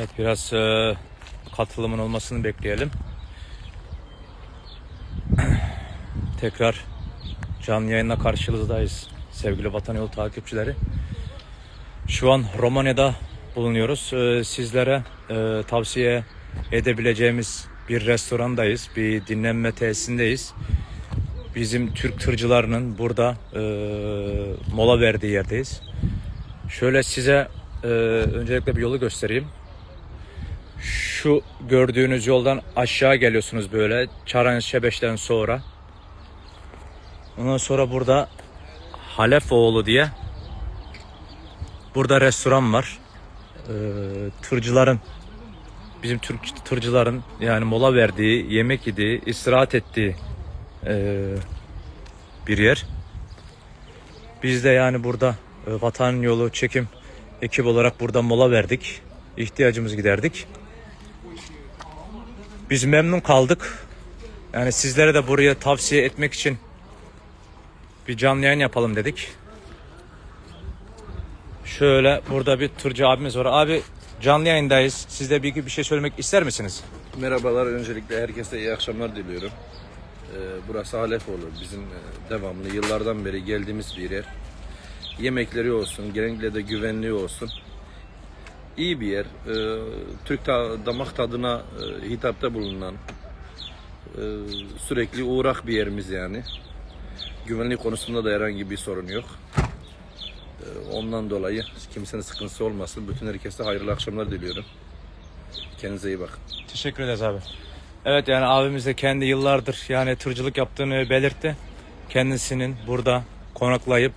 Evet biraz e, katılımın olmasını bekleyelim. Tekrar canlı yayınla karşınızdayız sevgili Vatan Yolu takipçileri. Şu an Romanya'da bulunuyoruz. E, sizlere e, tavsiye edebileceğimiz bir restorandayız. Bir dinlenme tesisindeyiz. Bizim Türk tırcılarının burada e, mola verdiği yerdeyiz. Şöyle size e, öncelikle bir yolu göstereyim. Şu gördüğünüz yoldan aşağı geliyorsunuz böyle. Çaran Şebeş'ten sonra. Ondan sonra burada Halefoğlu diye burada restoran var. Ee, tırcıların bizim Türk tırcıların yani mola verdiği, yemek yediği, istirahat ettiği ee, bir yer. Biz de yani burada e, Vatan Yolu çekim ekip olarak burada mola verdik. İhtiyacımızı giderdik. Biz memnun kaldık. Yani sizlere de buraya tavsiye etmek için bir canlı yayın yapalım dedik. Şöyle burada bir turcu abimiz var. Abi canlı yayındayız. Siz de bir, bir şey söylemek ister misiniz? Merhabalar, öncelikle herkese iyi akşamlar diliyorum. Ee, burası Halefoğlu, bizim e, devamlı yıllardan beri geldiğimiz bir yer. Yemekleri olsun, genellikle de güvenliği olsun. İyi bir yer. Ee, Türk ta- damak tadına e, hitapta bulunan, e, sürekli uğrak bir yerimiz yani. Güvenlik konusunda da herhangi bir sorun yok. Ee, ondan dolayı kimsenin sıkıntısı olmasın. Bütün herkese hayırlı akşamlar diliyorum. Kendinize iyi bakın. Teşekkür ederiz abi. Evet yani abimiz de kendi yıllardır yani tırcılık yaptığını belirtti. Kendisinin burada konaklayıp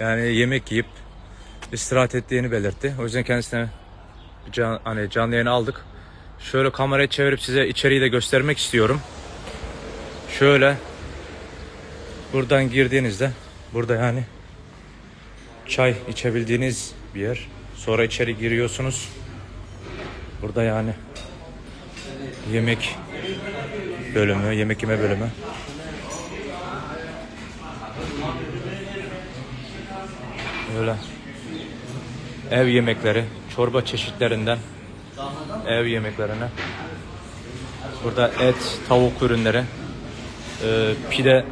yani yemek yiyip istirahat ettiğini belirtti. O yüzden kendisine can, hani canlı yayını aldık. Şöyle kamerayı çevirip size içeriği de göstermek istiyorum. Şöyle buradan girdiğinizde burada yani çay içebildiğiniz bir yer. Sonra içeri giriyorsunuz. Burada yani yemek bölümü, yemek yeme bölümü. Böyle ev yemekleri, çorba çeşitlerinden ev yemeklerine. Burada et, tavuk ürünleri, e, pide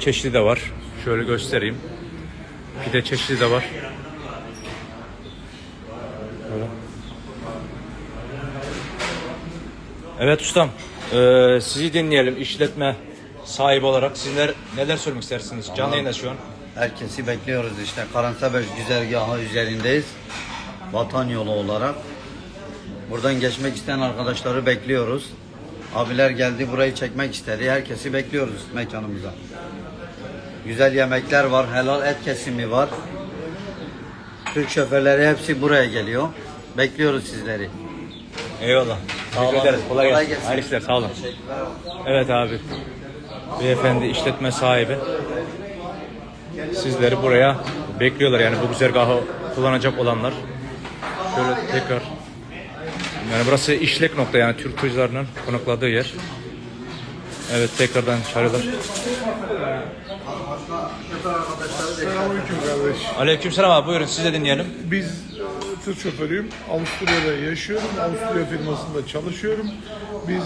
çeşidi de var. Şöyle göstereyim. Pide çeşidi de var. Böyle. Evet ustam, eee, sizi dinleyelim işletme sahibi olarak. Sizler neler söylemek istersiniz? Canlı yayında şu an. Herkesi bekliyoruz işte. Karansebeş güzergahı üzerindeyiz. Vatan yolu olarak. Buradan geçmek isteyen arkadaşları bekliyoruz. Abiler geldi burayı çekmek istedi. Herkesi bekliyoruz mekanımıza. Güzel yemekler var. Helal et kesimi var. Türk şoförleri hepsi buraya geliyor. Bekliyoruz sizleri. Eyvallah. Teşekkür olun. Kolay Kolay gelsin. gelsin. Hayırlı işler. Sağ olun. Evet abi. Beyefendi işletme sahibi. Sizleri buraya bekliyorlar yani bu güzergahı kullanacak olanlar. Şöyle tekrar yani burası işlek nokta yani Türk turistilerinin konakladığı yer. Evet tekrardan çağırıyorlar. Selamünaleyküm kardeş. Aleykümselam abi buyurun siz de dinleyelim. Biz e, tır şoförüyüm. Avusturya'da yaşıyorum. Avusturya firmasında çalışıyorum. Biz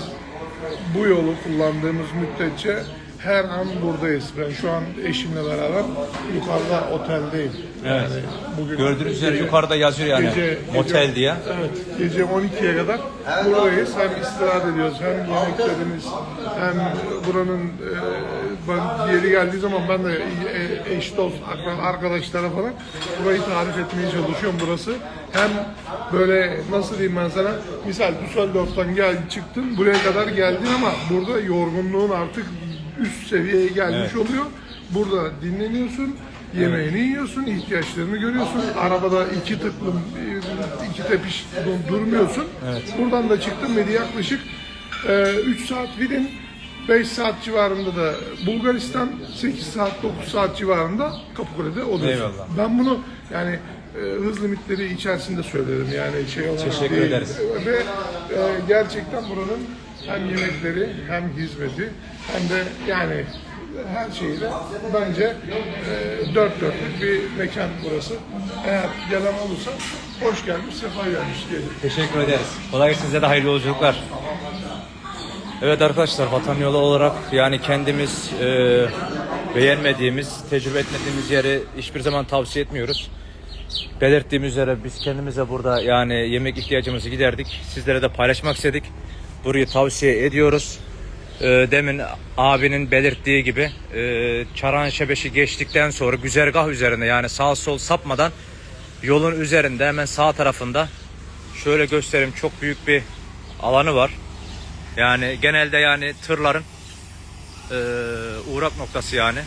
bu yolu kullandığımız müddetçe her an buradayız. Ben şu an eşimle beraber yukarıda oteldeyim. Evet. bugün Gördüğünüz üzere gece- yukarıda yazıyor yani gece- motel diye. Evet. Gece 12'ye kadar buradayız. Hem istirahat ediyoruz hem yemeklerimiz hem buranın e, ben yeri geldiği zaman ben de e, eş dost akran- arkadaşlara falan burayı tarif etmeye çalışıyorum burası. Hem böyle nasıl diyeyim ben sana misal Düsseldorf'tan gel çıktın buraya kadar geldin ama burada yorgunluğun artık üst seviyeye gelmiş oluyor. Burada dinleniyorsun. Yemeğini yiyorsun, ihtiyaçlarını görüyorsun. Arabada iki tıklım, iki tepiş durmuyorsun. Buradan da çıktım mıydı yaklaşık 3 saat Vidin, 5 saat civarında da Bulgaristan, 8 saat, 9 saat civarında Kapıkule'de oluyorsun. Eyvallah. Ben bunu yani e, hız limitleri içerisinde söylerim yani şey olarak Teşekkür ederiz. Ve e, gerçekten buranın hem yemekleri hem hizmeti hem de yani her şeyle bence e, dört dörtlük bir mekan burası. Eğer gelen olursa hoş gelmiş, sefa gelmiş diyelim. Teşekkür ederiz. Kolay gelsin size de hayırlı yolculuklar. Evet arkadaşlar vatan yolu olarak yani kendimiz e, beğenmediğimiz, tecrübe etmediğimiz yeri hiçbir zaman tavsiye etmiyoruz. Belirttiğim üzere biz kendimize burada yani yemek ihtiyacımızı giderdik. Sizlere de paylaşmak istedik. Burayı tavsiye ediyoruz. E, demin abinin belirttiği gibi e, Çaran Şebeşi geçtikten sonra güzergah üzerinde yani sağ sol sapmadan yolun üzerinde hemen sağ tarafında şöyle göstereyim çok büyük bir alanı var. Yani genelde yani tırların eee, uğrak noktası yani.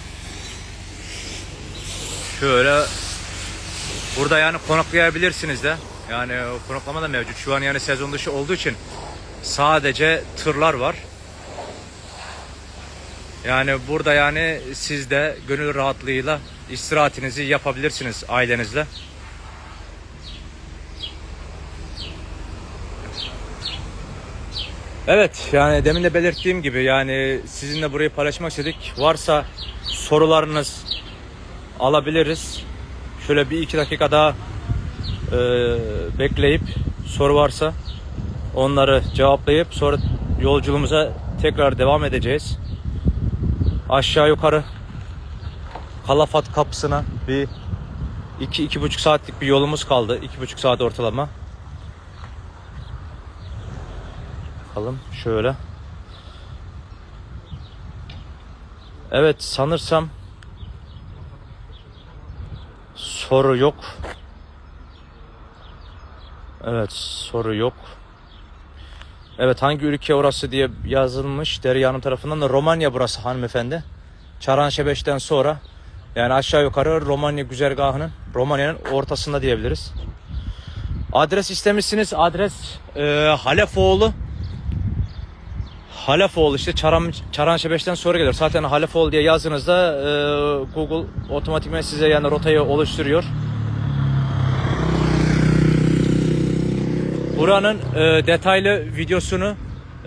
Şöyle burada yani konaklayabilirsiniz de. Yani konaklama da mevcut. Şu an yani sezon dışı olduğu için sadece tırlar var. Yani burada yani siz de gönül rahatlığıyla istirahatinizi yapabilirsiniz ailenizle. Evet yani demin de belirttiğim gibi yani sizinle burayı paylaşmak istedik. Varsa sorularınız alabiliriz. Şöyle bir iki dakika daha e, bekleyip soru varsa onları cevaplayıp sonra yolculuğumuza tekrar devam edeceğiz. Aşağı yukarı Kalafat kapısına bir iki iki buçuk saatlik bir yolumuz kaldı. iki buçuk saat ortalama. Bakalım şöyle. Evet sanırsam soru yok. Evet soru yok. Evet hangi ülke orası diye yazılmış Derya'nın tarafından da Romanya burası hanımefendi. Çaranşebeş'ten sonra yani aşağı yukarı Romanya güzergahının Romanya'nın ortasında diyebiliriz. Adres istemişsiniz. Adres e, Halefoğlu. Halefoğlu işte Çaran, Çaranşebeş'ten sonra geliyor. Zaten Halefoğlu diye yazdığınızda e, Google otomatikman size yani rotayı oluşturuyor. Buranın e, detaylı videosunu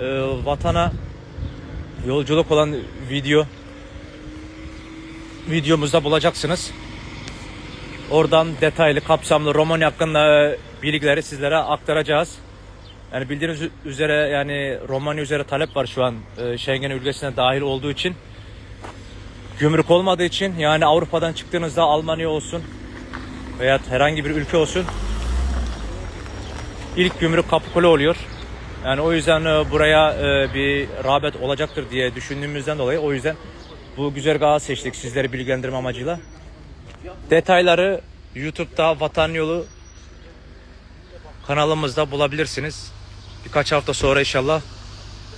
e, vatana yolculuk olan video videomuzda bulacaksınız. Oradan detaylı, kapsamlı roman hakkında e, bilgileri sizlere aktaracağız. Yani bildiğiniz üzere yani Romanya üzere talep var şu an e, Schengen ülkesine dahil olduğu için. Gümrük olmadığı için yani Avrupa'dan çıktığınızda Almanya olsun veya herhangi bir ülke olsun ilk gümrük Kapıkule oluyor. Yani o yüzden e, buraya e, bir rağbet olacaktır diye düşündüğümüzden dolayı o yüzden bu güzergahı seçtik sizleri bilgilendirme amacıyla. Detayları YouTube'da Vatan Yolu kanalımızda bulabilirsiniz. Birkaç hafta sonra inşallah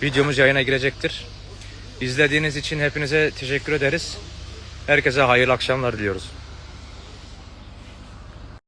videomuz yayına girecektir. İzlediğiniz için hepinize teşekkür ederiz. Herkese hayırlı akşamlar diliyoruz.